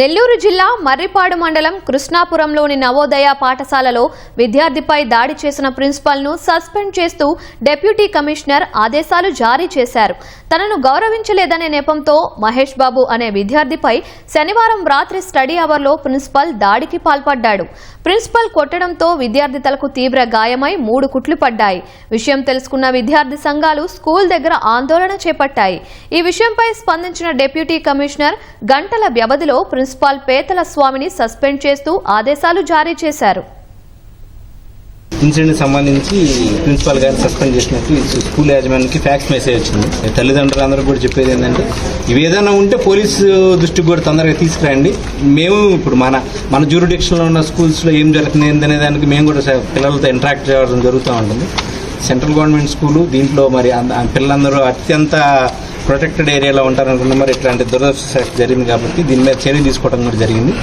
నెల్లూరు జిల్లా మర్రిపాడు మండలం కృష్ణాపురంలోని నవోదయ పాఠశాలలో విద్యార్థిపై దాడి చేసిన ప్రిన్సిపాల్ను సస్పెండ్ చేస్తూ డిప్యూటీ కమిషనర్ ఆదేశాలు జారీ చేశారు. తనను గౌరవించలేదనే నెపంతో మహేష్ బాబు అనే విద్యార్థిపై శనివారం రాత్రి స్టడీ అవర్లో ప్రిన్సిపాల్ దాడికి పాల్పడ్డాడు. ప్రిన్సిపాల్ కొట్టడంతో విద్యార్థి తలకు తీవ్ర గాయమై మూడు కుట్లు పడ్డాయి. విషయం తెలుసుకున్న విద్యార్థి సంఘాలు స్కూల్ దగ్గర ఆందోళన చేపట్టాయి. ఈ విషయంపై స్పందించిన డిప్యూటీ కమిషనర్ గంటల వ్యవధిలో ప్రిన్సిపాల్ పేతల స్వామిని సస్పెండ్ చేస్తూ ఆదేశాలు జారీ చేశారు. ఇన్సిడెంట్ సంబంధించి ప్రిన్సిపాల్ గారిని సస్పెండ్ చేసినట్టు స్కూల్ యాజమాన్యానికి ఫ్యాక్స్ మెసేజ్ వచ్చింది. తల్లిదండ్రులు అందరూ కూడా చెప్పేది ఏంటంటే ఇవి ఏదైనా ఉంటే పోలీసు దృష్టికి కూడా తొందరగా తీసుకురండి. మేము ఇప్పుడు మన మన జ్యూరిడిక్షన్లో ఉన్న స్కూల్స్లో ఏం జరుగుతుంది ఏందనే దానికి మేము కూడా పిల్లలతో ఇంటరాక్ట్ చేయడం జరుగుతూ ఉంటుంది. సెంట్రల్ గవర్నమెంట్ స్కూలు దీంట్లో మరి అంద- పిల్లలందరూ అత్యంత ప్రొటెక్టెడ్ ఏరియాలో ఉంటారనుకున్న మరి ఇట్లాంటి దురదృష్ట జరిగింది కాబట్టి దీని మీద చర్య తీసుకోవడం కూడా జరిగింది.